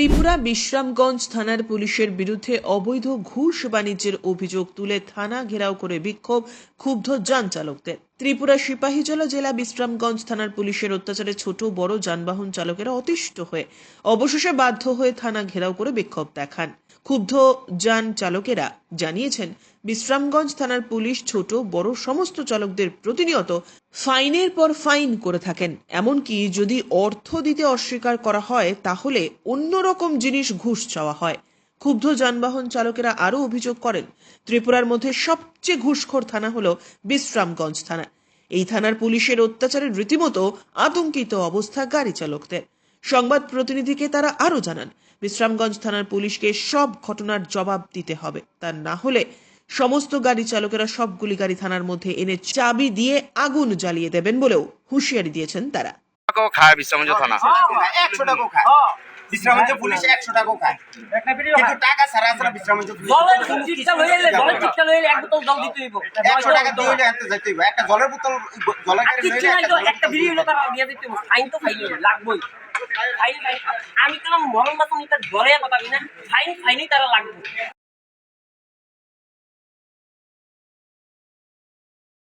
ত্রিপুরা বিশ্রামগঞ্জ থানার পুলিশের বিরুদ্ধে অবৈধ ঘুষ বাণিজ্যের অভিযোগ তুলে থানা ঘেরাও করে বিক্ষোভ, ক্ষুব্ধ যান চালকদের। ত্রিপুরা সিপাহীজলা জেলা বিশ্রামগঞ্জ থানার পুলিশের অত্যাচারে ছোট বড় যানবাহন চালকেরা অতিষ্ঠ হয়ে অবশেষে বাধ্য হয়ে থানা ঘেরাও করে বিক্ষোভ দেখান। ক্ষুব্ধ যান চালকেরা জানিয়েছেন, বিশ্রামগঞ্জ থানার পুলিশ ছোট, বড় সমস্ত চালকদের প্রতিনিয়ত ফাইনের পর ফাইন করে থাকেন। এমনকি যদি অর্থ দিতে অস্বীকার করা হয়, তাহলে অন্যরকম জিনিস ঘুষ চাওয়া হয়। ক্ষুব্ধ যানবাহন চালকেরা আরও অভিযোগ করেন ত্রিপুরার মধ্যে সবচেয়ে ঘুষখোর থানা হল বিশ্রামগঞ্জ থানা। এই থানার পুলিশের অত্যাচারে রীতিমতো আতঙ্কিত অবস্থা গাড়ি চালকদের সংবাদ প্রতিনিধিকে তারা আরও জানান বিশ্রামগঞ্জ থানার পুলিশকে সব ঘটনার জবাব দিতে হবে। তা না হলে সমস্ত গাড়ি চালকেরা সবগুলি গাড়ি থানার মধ্যে এনে চাবি দিয়ে আগুন জ্বালিয়ে দেবেন বলেও হুঁশিয়ারি দিয়েছেন তারা। খায় থানা। বিশ্রামঞ্চ পুলিশ একশো টাকা খায়। কিন্তু টাকা ছাড়া ছাড়া বিশ্রামঞ্চ একশো টাকা দিয়ে হলে হইব। একটা জলের বোতল জলের একটা তো বিড়ি তারা দিয়ে দিতে ফাইন তো ফাইন লাগবই। ফাইন আমি কেন মরণ বাসন জলে কথা কিনা ফাইন ফাইনই তারা লাগবে।